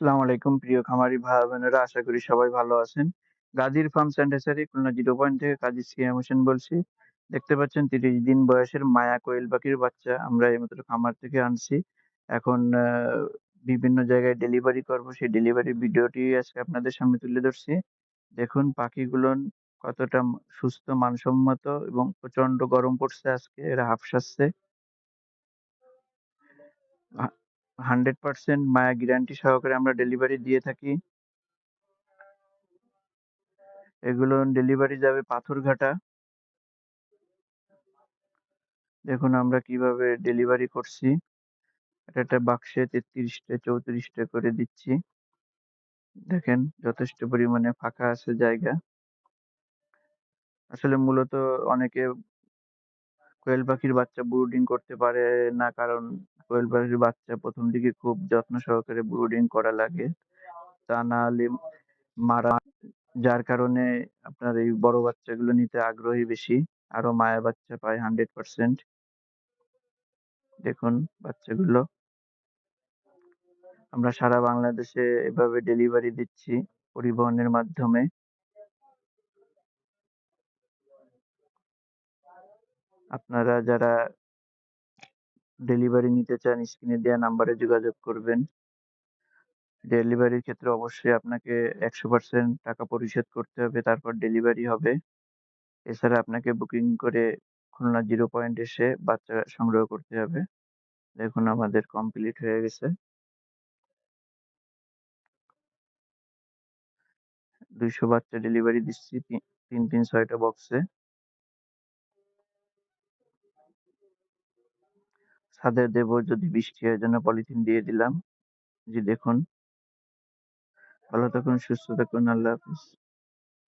আসসালামু আলাইকুম প্রিয় খামারি ভাই বোনেরা আশা করি সবাই ভালো আছেন। গাজীর ফার্ম স্যান্ডেসারি খুলনা জিরো পয়েন্ট থেকে কাজী সিয়াম হোসেন বলছি। দেখতে পাচ্ছেন তিরিশ দিন বয়সের মায়া কোয়েল পাখির বাচ্চা, আমরা এইমাত্র খামার থেকে আনছি। এখন বিভিন্ন জায়গায় ডেলিভারি করব, সেই ডেলিভারি ভিডিওটি আজকে আপনাদের সামনে তুলে ধরছি। দেখুন পাখিগুলো কতটা সুস্থ, মানসম্মত এবং প্রচণ্ড গরম পড়ছে আজকে, এরা হাঁফসাচ্ছে হান্ড্রেড পার্সেন্ট মায়া গ্যারান্টি সহকারে আমরা ডেলিভারি দিয়ে থাকি। এগুলো ডেলিভারি যাবে পাথরঘাটা। দেখুন আমরা কীভাবে ডেলিভারি করছি। এটা একটা বাক্সে তেত্রিশটা, চৌত্রিশটা করে দিচ্ছি। দেখেন, যথেষ্ট পরিমাণে ফাঁকা আছে জায়গা। আসলে মূলত অনেকে কোয়েল পাখির বাচ্চা ব্রুডিং করতে পারে না কারণ কোয়েল পাখির বাচ্চা প্রথম দিকে খুব যত্ন সহকারে ব্রুডিং করা লাগে। তা না হলে মারা যার কারণে আপনার এই বড় বাচ্চাগুলো নিতে আগ্রহী বেশি। আরও মায়া বাচ্চা পায় হান্ড্রেড পার্সেন্ট দেখুন বাচ্চাগুলো। আমরা সারা বাংলাদেশে এভাবে ডেলিভারি দিচ্ছি পরিবহনের মাধ্যমে। আপনারা যারা ডেলিভারি নিতে চান স্ক্রিনে দেওয়া নাম্বারে যোগাযোগ করবেন। ডেলিভারির ক্ষেত্রে অবশ্যই আপনাকে একশো পার্সেন্ট টাকা পরিশোধ করতে হবে, তারপর ডেলিভারি হবে। এছাড়া আপনাকে বুকিং করে খুলনা জিরো পয়েন্ট এসে বাচ্চা সংগ্রহ করতে হবে। দেখুন, আমাদের কমপ্লিট হয়ে গেছে। দুইশো বাচ্চা ডেলিভারি দিচ্ছি তিন তিন ছয়টা বক্সে ছাদে দেব যদি বৃষ্টি হয়, যেন পলিথিন দিয়ে দিলাম। জি, দেখুন। ভালো থাকুন, সুস্থ থাকুন, আল্লাহ হাফিজ।